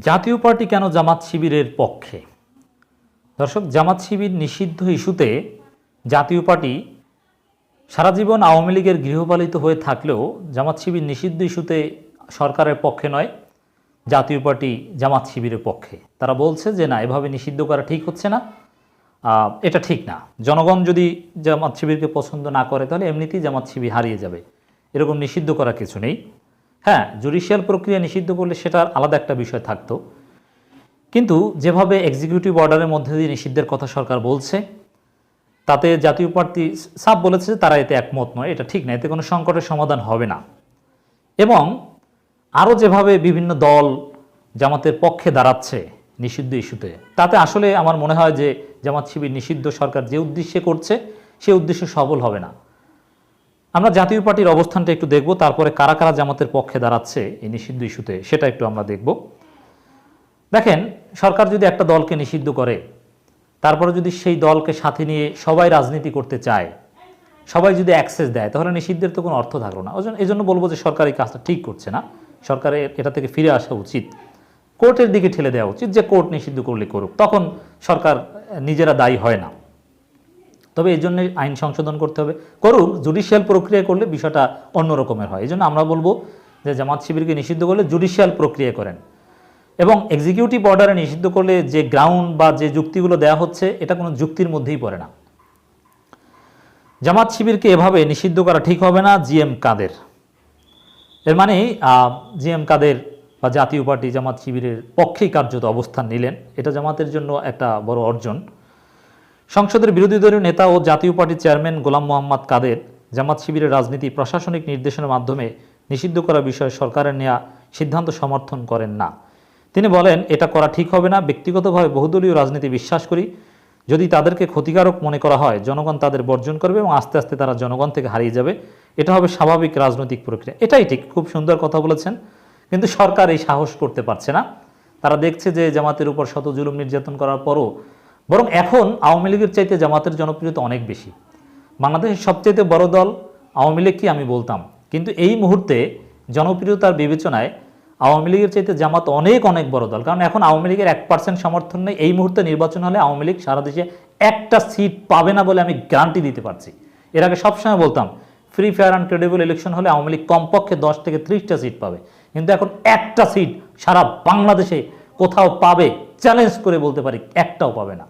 জাতীয় পার্টি কেন জামাত শিবিরের পক্ষে? দর্শক, জামাত শিবির নিষিদ্ধ ইস্যুতে জাতীয় পার্টি সারা জীবন আওয়ামী লীগের গৃহপালিত হয়ে থাকলেও জামাত শিবির নিষিদ্ধ ইস্যুতে সরকারের পক্ষে নয়, জাতীয় পার্টি জামাত শিবিরের পক্ষে। তারা বলছে যে, না, এভাবে নিষিদ্ধ করা ঠিক হচ্ছে না। এটা ঠিক না। জনগণ যদি জামাত শিবিরকে পছন্দ না করে, তাহলে এমনিতেই জামাত শিবির হারিয়ে যাবে। এরকম নিষিদ্ধ করা কিছু নেই। হ্যাঁ জুডিশিয়াল প্রক্রিয়া নিষিদ্ধ করলে সেটার আলাদা একটা বিষয় থাকতো। কিন্তু যেভাবে এক্সিকিউটিভ অর্ডারের মধ্যে দিয়ে নিষিদ্ধের কথা সরকার বলছে, তাতে জাতীয় পার্টি সাব বলেছে তারা এতে একমত নয়। এটা ঠিক না, এতে কোনো সংকটের সমাধান হবে না। এবং আরও যেভাবে বিভিন্ন দল জামাতের পক্ষে দাঁড়াচ্ছে নিষিদ্ধ ইস্যুতে, তাতে আসলে আমার মনে হয় যে জামাত শিবির নিষিদ্ধ সরকার যে উদ্দেশ্যে করছে, সে উদ্দেশ্য সফল হবে না। আমরা জাতীয় পার্টির অবস্থানটা একটু দেখব, তারপরে কারা কারা জামাতের পক্ষে দাঁড়াচ্ছে এই নিষিদ্ধ ইস্যুতে, সেটা একটু আমরা দেখব। দেখেন, সরকার যদি একটা দলকে নিষিদ্ধ করে, তারপরে যদি সেই দলকে সাথে নিয়ে সবাই রাজনীতি করতে চায়, সবাই যদি অ্যাক্সেস দেয়, তাহলে নিষিদ্ধের তো কোনো অর্থ থাকল না। এই জন্য বলব যে সরকার এই কাজটা ঠিক করছে না। সরকারের এটা থেকে ফিরে আসা উচিত। কোর্টের দিকে ঠেলে দেওয়া উচিত যে কোর্ট নিষিদ্ধ করলে করুক। তখন সরকার নিজেরা দায়ী হয় না। তবে এই জন্য আইন সংশোধন করতে হবে। করুক জুডিশিয়াল প্রক্রিয়া করলে বিষয়টা অন্য রকমের হয়। এই জন্য আমরা বলব যে জামাত শিবিরকে নিষিদ্ধ করলে জুডিশিয়াল প্রক্রিয়া করেন। এবং এক্সিকিউটিভ অর্ডারে নিষিদ্ধ করলে যে গ্রাউন্ড বা যে যুক্তিগুলো দেওয়া হচ্ছে, এটা কোনো যুক্তির মধ্যেই পড়ে না। জামাত শিবিরকে এভাবে নিষিদ্ধ করা ঠিক হবে না জিএম কাদের। এর মানে জিএম কাদের বা জাতীয় পার্টি জামাত শিবিরের পক্ষেই কার্যত অবস্থান নিলেন। এটা জামাতের জন্য একটা বড় অর্জন। সংসদের বিরোধী দলীয় নেতা ও জাতীয় পার্টির চেয়ারম্যান গোলাম মোহাম্মদ কাদের জামাত শিবিরের রাজনীতি, প্রশাসনিক নির্দেশনার মাধ্যমে নিষিদ্ধ করার বিষয়ে সরকারের নেওয়া সিদ্ধান্ত সমর্থন করেন না। তিনি বলেন, এটা করা ঠিক হবে না। ব্যক্তিগতভাবে বহুদলীয় রাজনীতি বিশ্বাস করি। যদি তাদেরকে ক্ষতিকারক মনে করা হয়, জনগণ তাদের বর্জন করবে এবং আস্তে আস্তে তারা জনগণ থেকে হারিয়ে যাবে। এটা হবে স্বাভাবিক রাজনৈতিক প্রক্রিয়া। এটাই ঠিক, খুব সুন্দর কথা বলেছেন। কিন্তু সরকার এই সাহস করতে পারছে না। তারা দেখছে যে জামাতের উপর শত জুলুম নির্যাতন করার পরও বরং এখন আওয়ামী লীগের চাইতে জামাতের জনপ্রিয়তা অনেক বেশি। বাংলাদেশের সবচেয়ে বড় দল আওয়ামী লীগ কি আমি বলতাম। কিন্তু এই মুহূর্তে জনপ্রিয়তার বিবেচনায় আওয়ামী লীগের চাইতে জামাত অনেক অনেক বড় দল। কারণ এখন আওয়ামী লীগের এক পার্সেন্ট সমর্থন নেই। এই মুহূর্তে নির্বাচন হলে আওয়ামী লীগ সারা দেশে একটা সিট পাবে না বলে আমি গ্যারান্টি দিতে পারছি। এর আগে সবসময় বলতাম free fair and credible election হলে আওয়ামী লীগ কমপক্ষে দশ থেকে ত্রিশটা সিট পাবে। কিন্তু এখন একটা সিট সারা বাংলাদেশে কোথাও পাবে চ্যালেঞ্জ করে বলতে পারি, একটাও পাবে না।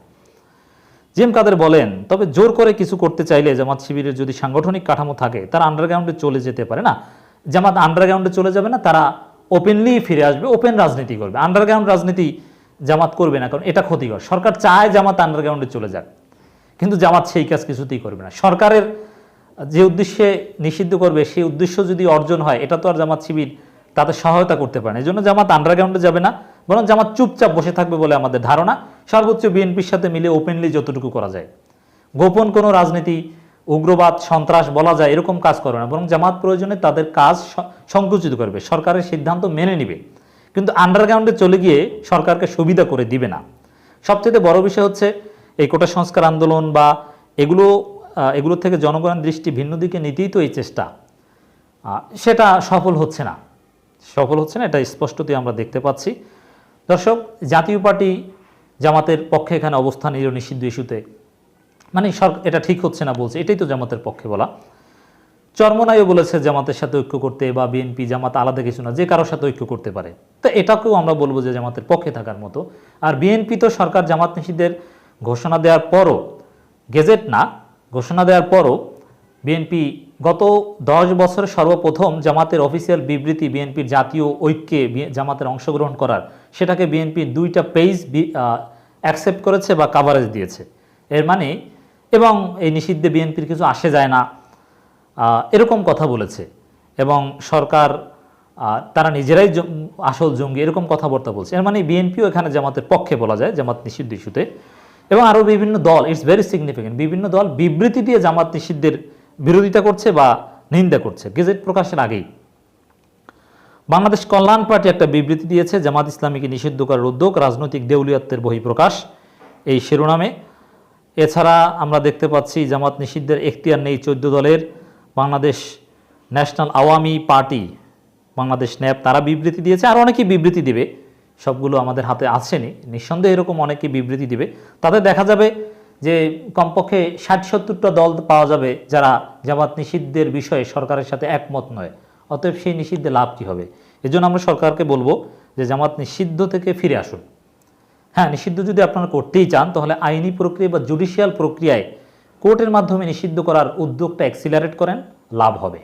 জিএম কাদের বলেন, তবে জোর করে কিছু করতে চাইলে জামাত শিবিরের যদি সাংগঠনিক কাঠামো থাকে, তারা আন্ডারগ্রাউন্ডে চলে যেতে পারে না। জামাত আন্ডারগ্রাউন্ডে চলে যাবে না, তারা ওপেনলি ফিরে আসবে ওপেন রাজনীতি করবে। আন্ডারগ্রাউন্ড রাজনীতি জামাত করবে না, কারণ এটা ক্ষতিকর। সরকার চায় জামাত আন্ডারগ্রাউন্ডে চলে যাক, কিন্তু জামাত সেই কাজ কিছুতেই করবে না। সরকারের যে উদ্দেশ্যে নিষিদ্ধ করবে, সেই উদ্দেশ্য যদি অর্জন হয়, এটা তো আর জামাত শিবির তাতে সহায়তা করতে পারে না। এই জন্য জামাত আন্ডারগ্রাউন্ডে যাবে না। বরং জামাত চুপচাপ বসে থাকবে বলে আমাদের ধারণা। সর্বোচ্চ বিএনপির সাথে মিলে ওপেনলি যতটুকু করা যায়। গোপন কোনো রাজনীতি, উগ্রবাদ, সন্ত্রাস বলা যায় এরকম কাজ করবে না। বরং জামাত প্রয়োজনে তাদের কাজ সংকুচিত করবে। সরকারের সিদ্ধান্ত মেনে নিবে। কিন্তু আন্ডারগ্রাউন্ডে চলে গিয়ে সরকারকে সুবিধা করে দিবে না। সবচেয়ে বড় বিষয় হচ্ছে এই কোটা সংস্কার আন্দোলন বা এগুলো এগুলো থেকে জনগণের দৃষ্টি ভিন্ন দিকে নিতেই তো এই চেষ্টা। সেটা সফল হচ্ছে না। সফল হচ্ছে না, এটা স্পষ্টতই আমরা দেখতে পাচ্ছি। দর্শক, জাতীয় পার্টি জামাতের পক্ষে এখানে অবস্থান নিল নিষিদ্ধ ইস্যুতে। মানে সরকার এটা ঠিক হচ্ছে না বলছে, এটাই তো জামাতের পক্ষে বলা। চর্মনাইও বলেছে জামাতের সাথে ঐক্য করতে বা বিএনপি, জামাত আলাদা কিছু না, যে কারোর সাথে ঐক্য করতে পারে। তো এটাকেও আমরা বলব যে জামাতের পক্ষে থাকার মতো। আর বিএনপি তো সরকার জামাত নিষিদ্ধের ঘোষণা দেওয়ার পরও, গেজেট না, ঘোষণা দেওয়ার পরও বিএনপি গত দশ বছরে সর্বপ্রথম জামাতের অফিসিয়াল বিবৃতি বিএনপির জাতীয় ঐক্যে জামাতের অংশগ্রহণ করার। সেটাকে বিএনপি দুইটা পেজ অ্যাকসেপ্ট করেছে বা কাভারেজ দিয়েছে। এর মানে এবং এই নিষিদ্ধে বিএনপির কিছু আসে যায় না। এরকম কথা বলেছে। এবং সরকার তারা নিজেরাই আসল জঙ্গি, এরকম কথাবার্তা বলছে। এর মানে বিএনপিও এখানে জামাতের পক্ষে বলা যায়, জামাত নিষিদ্ধ ইস্যুতে। এবং আরও বিভিন্ন দল ইটস ভেরি সিগনিফিকেন্ট বিভিন্ন দল বিবৃতি দিয়ে জামাত নিষিদ্ধের বিরোধিতা করছে বা নিন্দা করছে। গেজেট প্রকাশের আগেই বাংলাদেশ কল্যাণ পার্টি একটা বিবৃতি দিয়েছে, জামাত ইসলামীকে নিষিদ্ধ করার উদ্যোগ, রাজনৈতিক দেউলিয়াত্বের বহিঃপ্রকাশ। এই শিরোনামে এছাড়া আমরা দেখতে পাচ্ছি, জামাত নিষিদ্ধের এখতিয়ার নেই চোদ্দ দলের। বাংলাদেশ ন্যাশনাল আওয়ামী পার্টি, বাংলাদেশ ন্যাপ, তারা বিবৃতি দিয়েছে। আর অনেকেই বিবৃতি দেবে, সবগুলো আমাদের হাতে আসেনি। নিঃসন্দেহে এরকম অনেকে বিবৃতি দিবে। তাতে দেখা যাবে যে কমপক্ষে ষাট সত্তরটা দল পাওয়া যাবে যারা জামাত নিষিদ্ধের বিষয়ে সরকারের সাথে একমত নয়। অতএব সেই নিষিদ্ধে লাভ কী হবে? এজন্য আমরা সরকারকে বলব যে জামাত নিষিদ্ধ থেকে ফিরে আসুন। হ্যাঁ নিষিদ্ধ যদি আপনারা করতেই চান, তাহলে আইনি প্রক্রিয়া বা জুডিশিয়াল প্রক্রিয়ায় কোর্টের মাধ্যমে নিষিদ্ধ করার উদ্যোগটা অ্যাক্সিলারেট করেন, লাভ হবে।